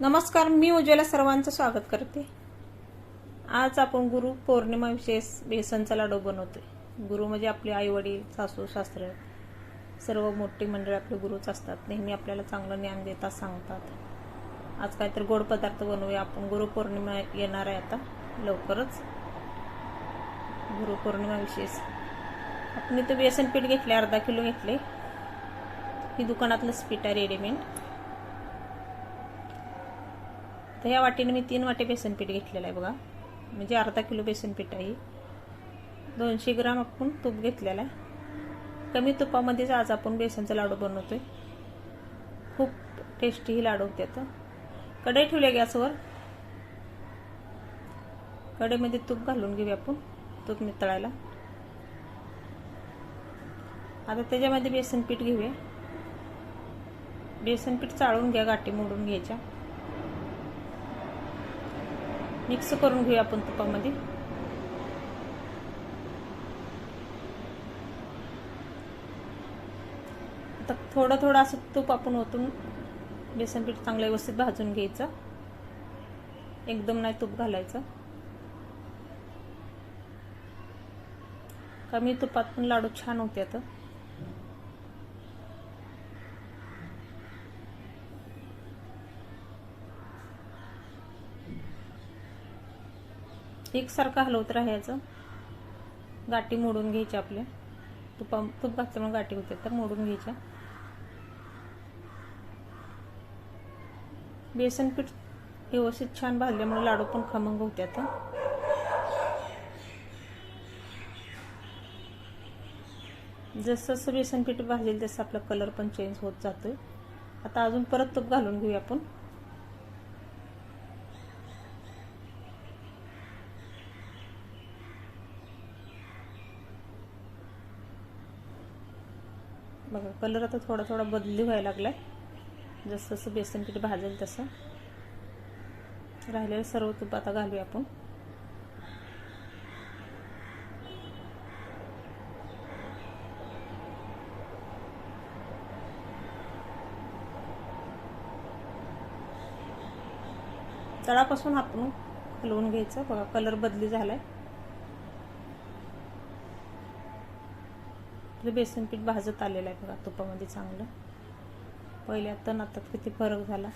नमस्कार मी उज्ज्वला सर्वांचं स्वागत करते. आज आपण गुरु पौर्णिमा विशेष बेसनचा लाडू बनवतोय. गुरु म्हणजे आपले आई वडील सासू सासरे सर्व मोठी मंडळी आपले गुरुच असतात. नेहमी आपल्याला चांगलं ज्ञान देतात सांगतात. आज काय तर गोड पदार्थ बनवूया. आपण गुरुपौर्णिमा येणार आहे आता. लवकरच. गुरुपौर्णिमा विशेष. आपण इथं बेसन पीठ घेतले अर्धा किलो घेतले ही दुकानातलंच पीठ आहे रेडीमेड. तर ह्या वाटीने मी तीन वाटे बेसन पीठ घेतलेलं आहे बघा. म्हणजे अर्धा किलो बेसन पीठ आहे दोनशे ग्राम आपण तूप घेतलेलं आहे. कमी तुपामध्येच आज आपण बेसनचा लाडू बनवतोय. खूप टेस्टी ही लाडू होते आता. कढई ठेवल्या गॅसवर. कढईमध्ये तूप घालून घेऊया आपण. तूप नितळायला. आता त्याच्यामध्ये बेसन पीठ घेऊया. बेसन पीठ चाळून घ्या गाठी मोडून घ्यायच्या. मिक्स करून घेऊया आपण तुपामध्ये. आता थोडं थोडं असं तूप आपण ओतून बेसन पीठ चांगलं व्यवस्थित भाजून घ्यायचं. एकदम नाही तूप घालायचं. कमी तुपात पण लाडू छान होते आता एकसारखं हलवत राहायचं. गाठी मोडून घ्यायच्या आपल्या तुपा तूप घातल्यामुळे गाठी होते तर मोडून घ्यायच्या. बेसन पीठ व्यवस्थित छान भाजल्यामुळे लाडू पण खमंग होते आता जसं जसं बेसन पीठ भाजेल तसं आपला कलर पण चेंज होत जातोय. आता अजून परत तूप घालून घेऊया आपण. कलर आता थोडा थोडा बदली व्हायला लागलाय. जसं जसं बेसन पीठ भाजेल तसं. राहिलेलं सर्व तूप आता घालूया आपण. तळापासून आपण हलवून घ्यायचं. बघा कलर बदली झालाय. आपलं बेसन पीठ भाजत आलेलं आहे बघा तुपामध्ये चांगलं. पहिल्या तर आता किती फरक झाला.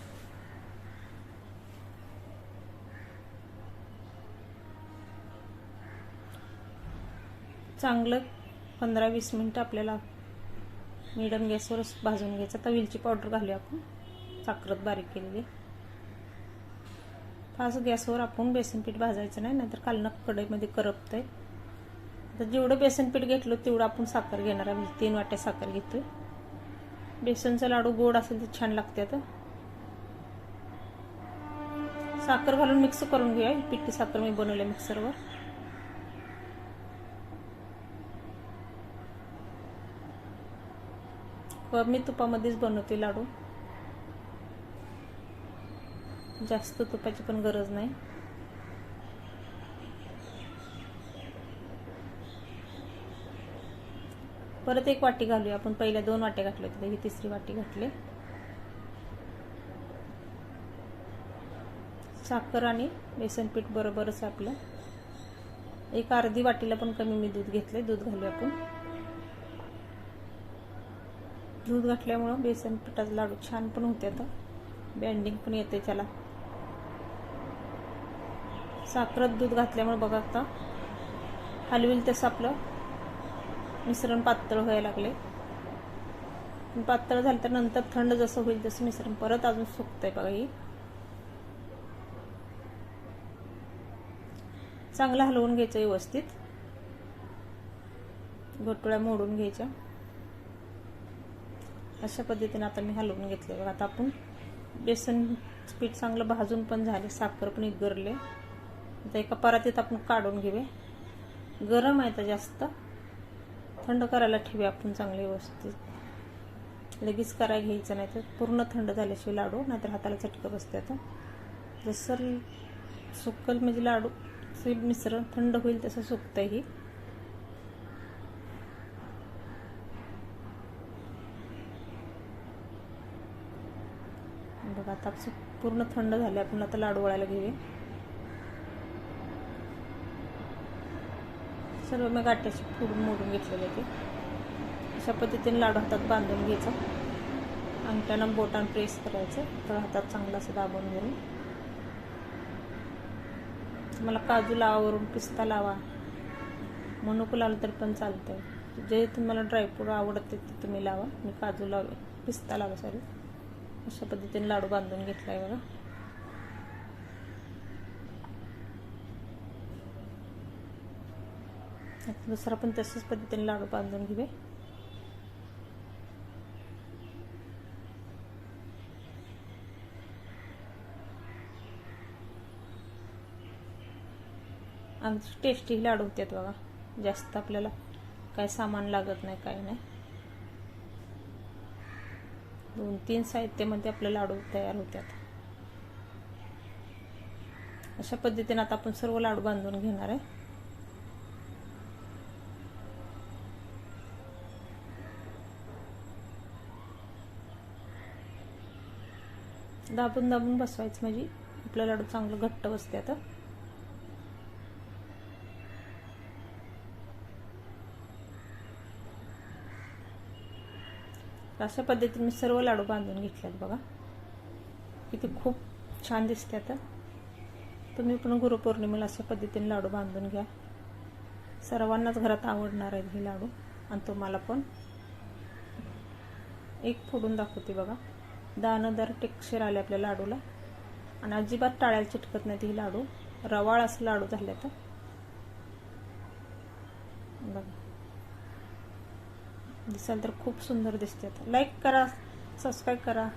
चांगलं पंधरा वीस मिनटं आपल्याला मिडम गॅसवरच भाजून घ्यायचं. आता वेलची पावडर घालूया आपण. साखरत बारीक केलेली. फास्ट गॅसवर आपण बेसन पीठ भाजायचं नाही नाहीतर कालनं कढईमध्ये आहे तर जेवढं बेसन पीठ घेतलं तेवढं आपण साखर घेणार आहे. म्हणजे तीन वाट्या साखर घेतोय. बेसनचा लाडू गोड असेल तर छान लागते आता. साखर घालून मिक्स करून घेऊया. पिठी साखर मी बनवल्या मिक्सरवर. कमी तुपामध्येच बनवते लाडू. जास्त तुपाची पण गरज नाही. परत एक वाटी घालूया. आपण पहिल्या दोन वाट्या घातल्या होत्या ही तिसरी वाटी घातली. साखर आणि बेसन पीठ बरोबरच आपलं. एक अर्धी वाटीला पण कमी मी दूध घेतलंय. दूध घालूया आपण. दूध घातल्यामुळं बेसन पिठाचा लाडू छान पण होते आता. बँडिंग पण येते त्याला. साखरत दूध घातल्यामुळे बघा आता. हलवील तसं आपलं. मिश्रण पातळ व्हायला लागले. पातळ झालं तर नंतर थंड जसं होईल तसं मिश्रण परत अजून सुकतंय बघा ही. चांगलं हलवून घ्यायचं व्यवस्थित. घोटोळ्या मोडून घ्यायच्या. अशा पद्धतीने आता मी हलवून घेतले बघा. आता आपण बेसन पीठ चांगलं भाजून पण झाले. साखर पण गरले. आता एका परातीत आपण काढून घेऊया. गरम आहे तर जास्त. थंड करायला ठेवूया आपण चांगले व्यवस्थित. लगेच करायला घ्यायचं नाही तर पूर्ण थंड झाल्याशिवाय लाडू नाहीतर हाताला चटकं बसते आता. जसं सुकल म्हणजे लाडू मिश्रण थंड होईल तसं सुकतंही बघा आता पूर्ण थंड झाले आपण आता लाडू वळायला घेऊया. सर्व मी गाठ्याशी फोडून मोडून घेतलेले ते. अशा पद्धतीने लाडू हातात बांधून घ्यायचा. अंगठ्यानं बोटान प्रेस करायचं. तर हातात चांगला असं दाबून घेऊन. तुम्हाला काजू लावावरून पिस्ता लावा. मनुकू लावलं तरी पण चालतं जे तुम्हाला ड्रायफ्रूट आवडते ते तुम्ही लावा. मी काजू लावे पिस्ता लावा सॉरी अशा पद्धतीने लाडू बांधून घेतला आहे बघा. दुसरा पण तशाच पद्धतीने लाडू बांधून घेऊया. आमची टेस्टी लाडू होतात बघा. जास्त आपल्याला काय सामान लागत नाही काय नाही. दोन तीन साहित्यामध्ये आपले लाडू तयार होतात. अशा पद्धतीने आता आपण सर्व लाडू बांधून घेणार आहे. दाबून दाबून बसवायचं म्हणजे आपलं लाडू चांगलं घट्ट बसते आता. अशा पद्धतीने मी सर्व लाडू बांधून घेतलेत बघा. किती खूप छान दिसते आता. तुम्ही पण गुरुपौर्णिमेला अशा पद्धतीने लाडू बांधून घ्या. सर्वांनाच घरात आवडणार आहेत हे लाडू. आणि तुम्हाला पण. एक फोडून दाखवते बघा. दानदार टेक्स्चर आले आपल्या लाडूला. आणि अजिबात टाळ्याला चिटकत नाहीत ही लाडू. रवाळ असं लाडू झाले तर. बघा. दिसाल तर खूप सुंदर दिसतात लाईक करा सबस्क्राईब करा.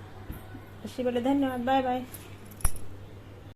अशी बोले धन्यवाद. Bye bye